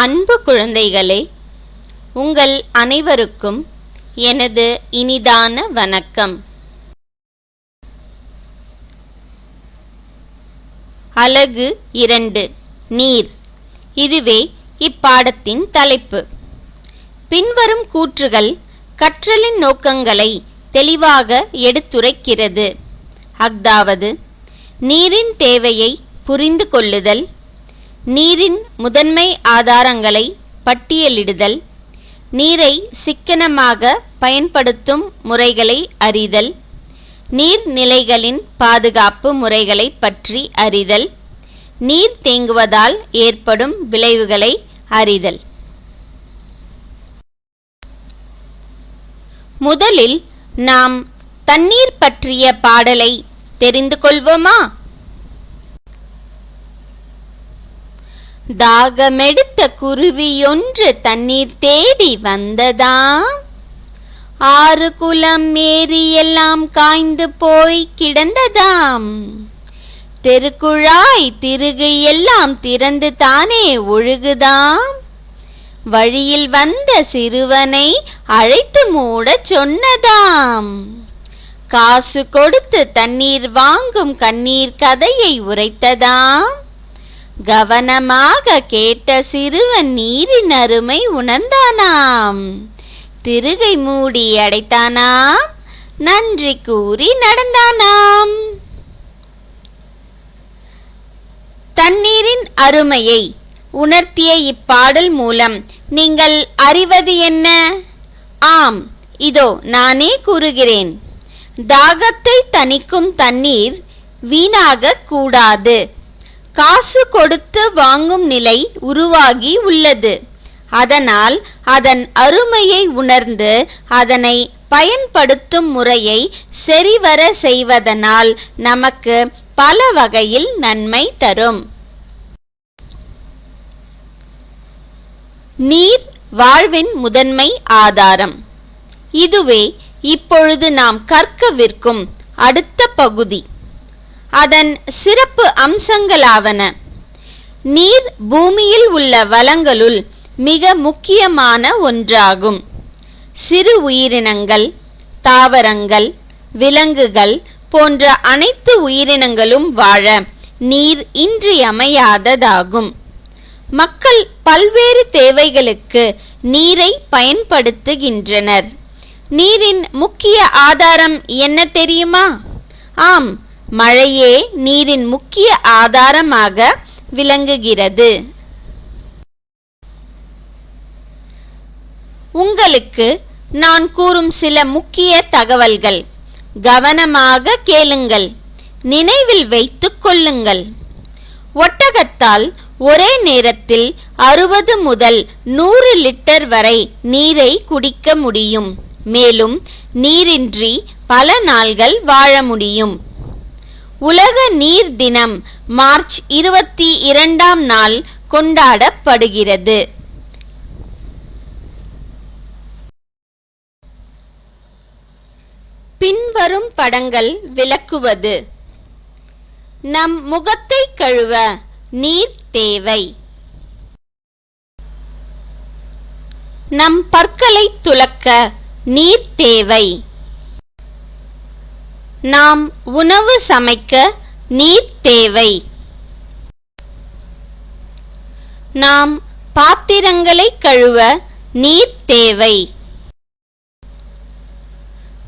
அன்பு குழந்தைகளே உங்கள் அனைவருக்கும் எனது இனிதான வணக்கம். அலகு இரண்டு நீர். இதுவே இப்பாடத்தின் தலைப்பு. பின்வரும் கூற்றுகள் கற்றலின் நோக்கங்களை தெளிவாக எடுத்துரைக்கிறது. அஃதாவது நீரின் தேவையை புரிந்து கொள்ளுதல் நீரின் முதன்மை ஆதாரங்களை பட்டியலிடுதல் நீரை சிக்கனமாக பயன்படுத்தும் முறைகளை அறிதல் நீர்நிலைகளின் பாதுகாப்பு முறைகளை பற்றி அறிதல் நீர் தேங்குவதால் ஏற்படும் விளைவுகளை அறிதல். முதலில் நாம் தண்ணீர் பற்றிய பாடலை தெரிந்து கொள்வோமா? தாகமெடுத்த குருவியொன்று தண்ணீர் தேடி வந்ததாம். ஆறு குளம் ஏரி எல்லாம் காய்ந்து போய் கிடந்ததாம். தெருக்குழாய் திருகு எல்லாம் திறந்து தானே ஒழுகுதாம். வழியில் வந்த சிறுவனை அழைத்து மூடச் சொன்னதாம். காசு கொடுத்து தண்ணீர் வாங்கும் கண்ணீர் கதையை உரைத்ததாம். கவனமாக கேட்ட சிறுவன் நீரின் அருமை உணர்ந்தானாம். திருகை மூடி அடைத்தானாம். நன்றி கூறி நடந்தானாம். தண்ணீரின் அருமையை உணர்த்திய இப்பாடல் மூலம் நீங்கள் அறிவது என்ன? ஆம் இதோ நானே கூறுகிறேன். தாகத்தை தணிக்கும் தண்ணீர் வீணாகக் கூடாது. காசு கொடுத்து வாங்கும் நிலை உருவாகி உள்ளது. அதனால் அதன் அருமையை உணர்ந்து அதனை பயன்படுத்தும் முறையை சரிவர செய்வதனால் நமக்கு பல வகையில் நன்மை தரும். நீர் வாழ்வின் முதன்மை ஆதாரம். இதுவே இப்பொழுது நாம் கற்கவிருக்கும் அடுத்த பகுதி. அதன் சிறப்பு அம்சங்களாவன. நீர் பூமியில் உள்ள வளங்களுள் மிக முக்கியமான ஒன்றாகும். சிறு உயிரினங்கள் தாவரங்கள் விலங்குகள் போன்ற அனைத்து உயிரினங்களும் வாழ நீர் இன்றியமையாததாகும். மக்கள் பல்வேறு தேவைகளுக்கு நீரை பயன்படுத்துகின்றனர். நீரின் முக்கிய ஆதாரம் என்ன தெரியுமா? ஆம் மழையே நீரின் முக்கிய ஆதாரமாக விளங்குகிறது. உங்களுக்கு நான் கூறும் சில முக்கிய தகவல்கள். கவனமாக கேளுங்கள். நினைவில் வைத்துக் கொள்ளுங்கள். ஒட்டகத்தால் ஒரே நேரத்தில் அறுபது முதல் நூறு லிட்டர் வரை நீரை குடிக்க முடியும். மேலும் நீரின்றி பல நாள்கள் வாழ முடியும். உலக நீர் தினம் மார்ச் இருபத்தி இரண்டாம் நாள் கொண்டாடப்படுகிறது. பின்வரும் படங்கள் விளக்குவது. நம் முகத்தை கழுவ நீர் தேவை. நம் பற்களை துலக்க நீர் தேவை. நாம் உணவு சமைக்க நீர் தேவை. நாம் பாத்திரங்களை கழுவ நீர் தேவை.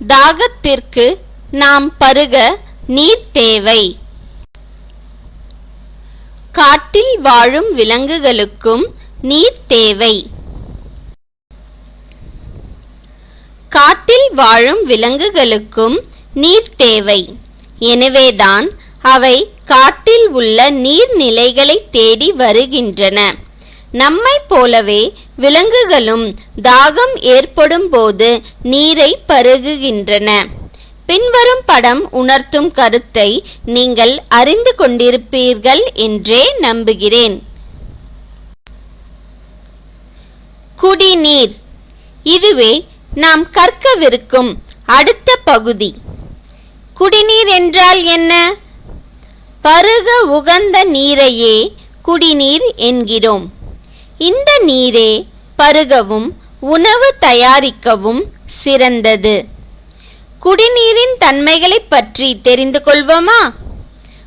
தாகத்திற்கு நாம் பருக நீர் தேவை. காட்டில் வாழும் விலங்குகளுக்கும் நீர் தேவை. காட்டில் வாழும் விலங்குகளுக்கும் நீர் தேவை. எனவேதான் அவை காட்டில் உள்ள நீர்நிலைகளை தேடி வருகின்றன. நம்மைப் போலவே விலங்குகளும் தாகம் ஏற்படும் போது நீரை பருகுகின்றன. பின்வரும் படம் உணர்த்தும் கருத்தை நீங்கள் அறிந்து கொண்டிருப்பீர்கள் என்றே நம்புகிறேன். குடிநீர். இதுவே நாம் கற்கவிருக்கும் அடுத்த பகுதி. குடிநீர் என்றால் என்ன? பருக உகந்த நீரையே குடிநீர் என்கிறோம். இந்த நீரே பருகவும் உணவு தயாரிக்கவும் சிறந்தது. குடிநீரின் தன்மைகளைப் பற்றி தெரிந்து கொள்வோமா?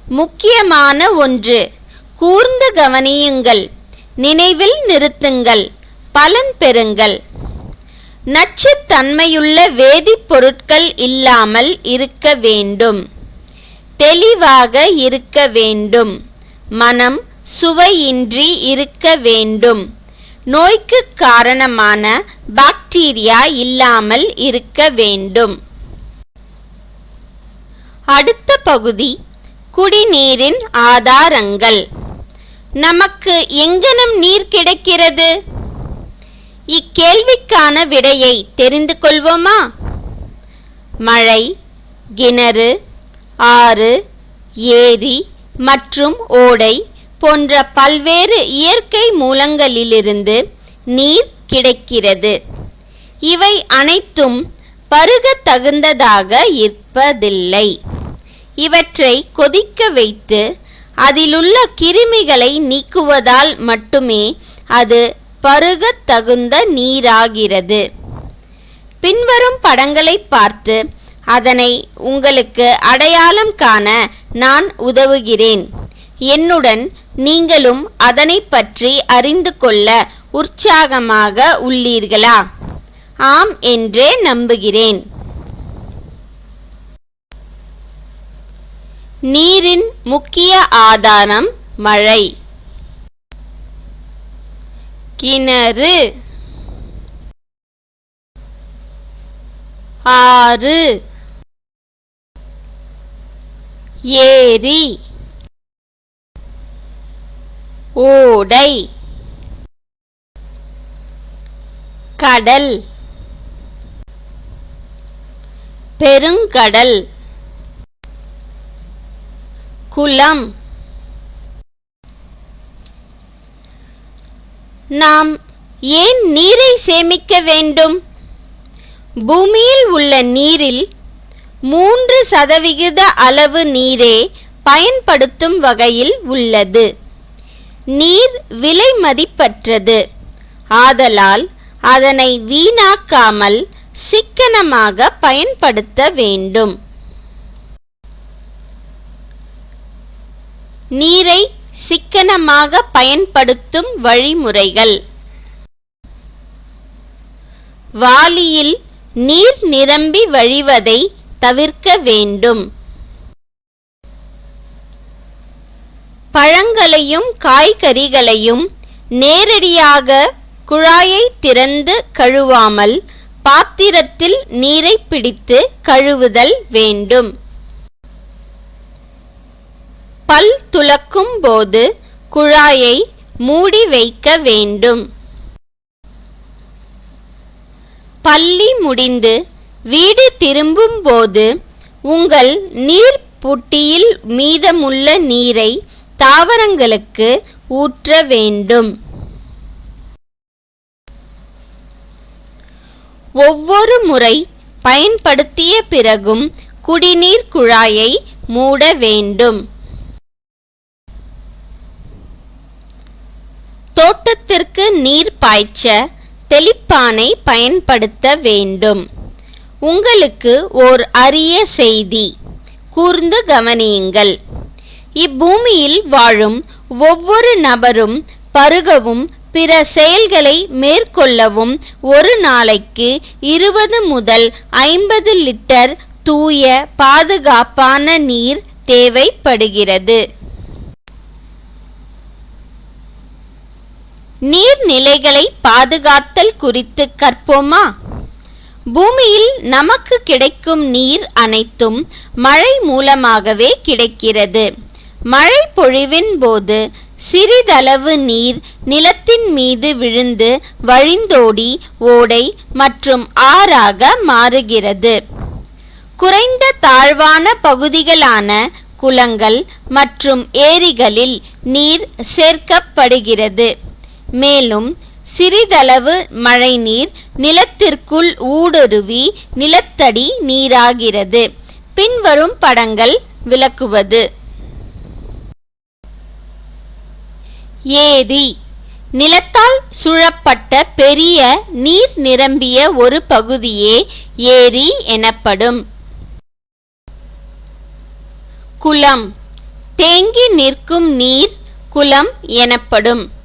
முக்கியமான ஒன்று கூர்ந்து கவனியுங்கள் நினைவில் நிறுத்துங்கள் பலன் பெறுங்கள். நச்சுத்தன்மையுள்ள வேதிப்பொருட்கள் இல்லாமல் இருக்க வேண்டும். தெளிவாக இருக்க வேண்டும். மனம் சுவையின்றி இருக்க வேண்டும். நோய்க்கு காரணமான பாக்டீரியா இல்லாமல் இருக்க வேண்டும். அடுத்த பகுதி குடிநீரின் ஆதாரங்கள். நமக்கு எங்கனம் நீர் கிடைக்கிறது? இக்கேள்விக்கான விடையை தெரிந்து கொள்வோமா? மழை கிணறு ஆறு ஏரி மற்றும் ஓடை போன்ற பல்வேறு இயற்கை மூலங்களிலிருந்து நீர் கிடைக்கிறது. இவை அனைத்தும் பருக தகுந்ததாக இருப்பதில்லை. இவற்றை கொதிக்க வைத்து அதிலுள்ள கிருமிகளை நீக்குவதால் மட்டுமே அது பருகத் தகுந்த நீராகிறது. பின்வரும் படங்களை பார்த்து அதனை உங்களுக்கு அடையாளம் காண நான் உதவுகிறேன். என்னுடன் நீங்களும் அதனை பற்றி அறிந்து கொள்ள உற்சாகமாக உள்ளீர்களா? ஆம் என்றே நம்புகிறேன். நீரின் முக்கிய ஆதாரம் மழை. கிணறு. ஆறு. ஏரி. ஓடை. கடல். பெருங்கடல். குளம். நாம் ஏன் நீரை சேமிக்க வேண்டும்? பூமியில் உள்ள நீரில் மூன்று சதவிகித அளவு நீரே பயன்படுத்தும் வகையில் உள்ளது. நீர் விலை மதிப்பற்றது. ஆதலால் அதனை வீணாக்காமல் சிக்கனமாக பயன்படுத்த வேண்டும். நீரை சிக்கனமாக பயன்படுத்தும் வழிமுறைகள். வாளியில் நீர் நிரம்பி வழிவதை தவிர்க்க வேண்டும். பழங்களையும் காய்கறிகளையும் நேரடியாக குழாயை திறந்து கழுவாமல் பாத்திரத்தில் நீரை பிடித்து கழுவுதல் வேண்டும். பல் துலக்கும் போது குழாயை மூடி வைக்க வேண்டும். பள்ளி முடிந்து வீடு திரும்பும் போது உங்கள் நீர் புட்டியில் மீதமுள்ள நீரை தாவரங்களுக்கு ஊற்ற வேண்டும். ஒவ்வொரு முறை பயன்படுத்திய பிறகும் குடிநீர் குழாயை மூட வேண்டும். தோட்டத்திற்கு நீர் பாய்ச்ச தெளிப்பானை பயன்படுத்த வேண்டும். உங்களுக்கு ஓர் அரிய செய்தி. கூர்ந்து கவனியுங்கள். இப்பூமியில் வாழும் ஒவ்வொரு நபரும் பருகவும் பிற செயல்களை மேற்கொள்ளவும் ஒரு நாளைக்கு இருபது முதல் ஐம்பது லிட்டர் தூய பாதுகாப்பான நீர் தேவைப்படுகிறது. நீர்நிலைகளை பாதுகாத்தல் குறித்து கற்போமா? பூமியில் நமக்கு கிடைக்கும் நீர் அனைத்தும் மழை மூலமாகவே கிடைக்கிறது. மழை பொழிவின் போது சிறிதளவு நீர் நிலத்தின் மீது விழுந்து வழிந்தோடி ஓடை மற்றும் ஆறாக மாறுகிறது. குறைந்த தாழ்வான பகுதிகளான குளங்கள் மற்றும் ஏரிகளில் நீர் சேர்க்கப்படுகிறது. மேலும் சிறிதளவு மழைநீர் நிலத்திற்குள் ஊடுருவி நிலத்தடி நீராகிறது. பின்வரும் படங்கள் விளக்குவது. ஏரி. நிலத்தால் சூழப்பட்ட பெரிய நீர் நிரம்பிய ஒரு பகுதியே ஏரி எனப்படும். குளம். தேங்கி நிற்கும் நீர் குளம் எனப்படும்.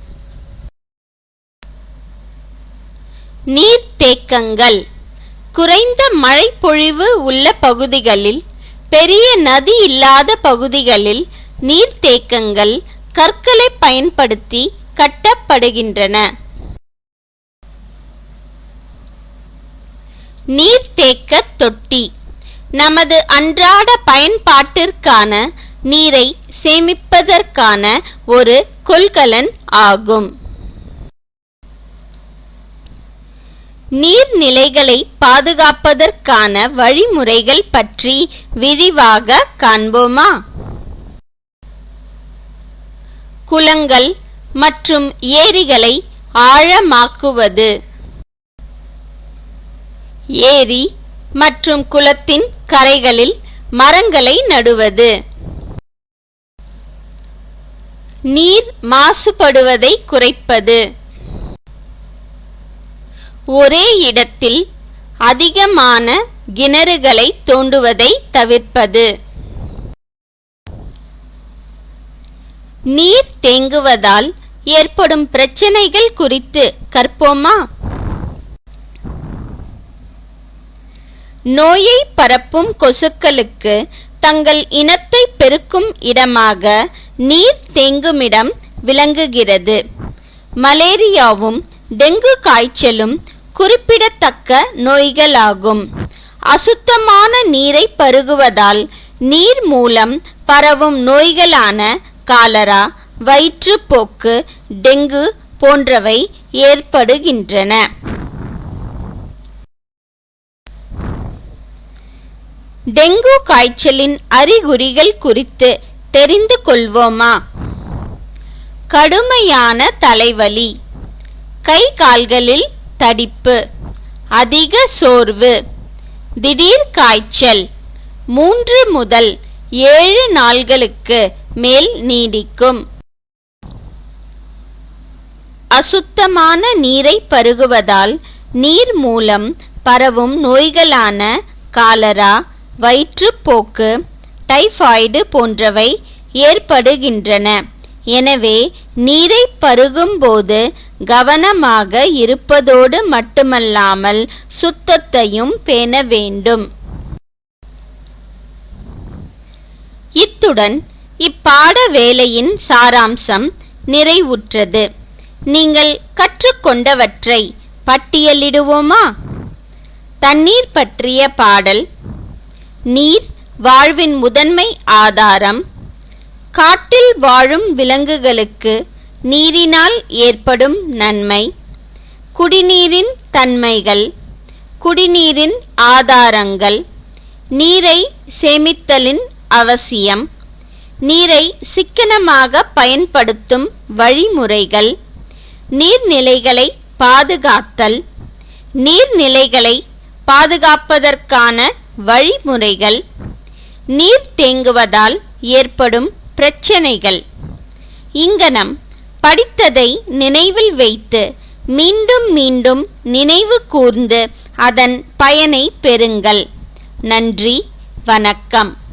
நீர்த்தேக்கங்கள். குறைந்த மழைப்பொழிவு உள்ள பகுதிகளில் பெரிய நதி இல்லாத பகுதிகளில் நீர்த்தேக்கங்கள் கற்களை பயன்படுத்தி கட்டப்படுகின்றன. நீர்த்தேக்க தொட்டி. நமது அன்றாட பயன்பாட்டிற்கான நீரை சேமிப்பதற்கான ஒரு கொள்கலன் ஆகும். நீர்நிலைகளை பாதுகாப்பதற்கான வழிமுறைகள் பற்றி விரிவாக காண்போமா? குளங்கள் மற்றும் ஏரிகளை ஆழமாக்குவது. ஏரி மற்றும் குளத்தின் கரைகளில் மரங்களை நடுவது. நீர் மாசுபடுவதை குறைப்பது. ஒரே இடத்தில் அதிகமான கிணறுகளை தோண்டுவதை தவிர்ப்பது. நீர் தேங்குவதால் ஏற்படும் பிரச்சனைகள் குறித்து கற்போமா? நோயை பரப்பும் கொசுக்களுக்கு தங்கள் இனத்தை பெருக்கும் இடமாக நீர் தேங்குமிடம் விளங்குகிறது. மலேரியாவும் டெங்கு காய்ச்சலும் குறிப்பிடத்தக்க நோய்களாகும். அசுத்தமான நீரை பருகுவதால் நீர் மூலம் பரவும் நோய்களான காலரா வயிற்றுப்போக்கு டெங்கு போன்றவை ஏற்படுகின்றன. டெங்கு காய்ச்சலின் அறிகுறிகள் குறித்து தெரிந்து கொள்வோமா? கடுமையான தலைவலி. கை கால்களில் தடிப்பு அதிக சோர்வு திடீர் காய்ச்சல் மூன்று முதல் ஏழு நாள்களுக்கு மேல் நீடிக்கும். அசுத்தமான நீரை பருகுவதால் நீர் மூலம் பரவும் நோய்களான காலரா வயிற்றுப்போக்கு டைபாய்டு போன்றவை ஏற்படுகின்றன. எனவே நீரை பருகும்போது கவனமாக இருப்பதோடு மட்டுமல்லாமல் சுத்தத்தையும் பேண வேண்டும். இத்துடன் இப்பாட வேலையின் சாராம்சம் நிறைவுற்றது. நீங்கள் கற்றுக்கொண்டவற்றை பட்டியலிடுவோமா? தண்ணீர் பற்றிய பாடல் நீர் வாழ்வின் முதன்மை ஆதாரம் காட்டில் வாழும் விலங்குகளுக்கு நீரினால் ஏற்படும் நன்மை. குடிநீரின் தன்மைகள். குடிநீரின் ஆதாரங்கள். நீரை சேமித்தலின் அவசியம். நீரை சிக்கனமாக பயன்படுத்தும் வழிமுறைகள். நீர்நிலைகளை பாதுகாத்தல். நீர்நிலைகளை பாதுகாப்பதற்கான வழிமுறைகள். நீர் தேங்குவதால் ஏற்படும் பிரச்சனைகள். இங்கனம் படித்ததை நினைவில் வைத்து மீண்டும் மீண்டும் நினைவு கூர்ந்து அதன் பயனை பெறுங்கள். நன்றி வணக்கம்.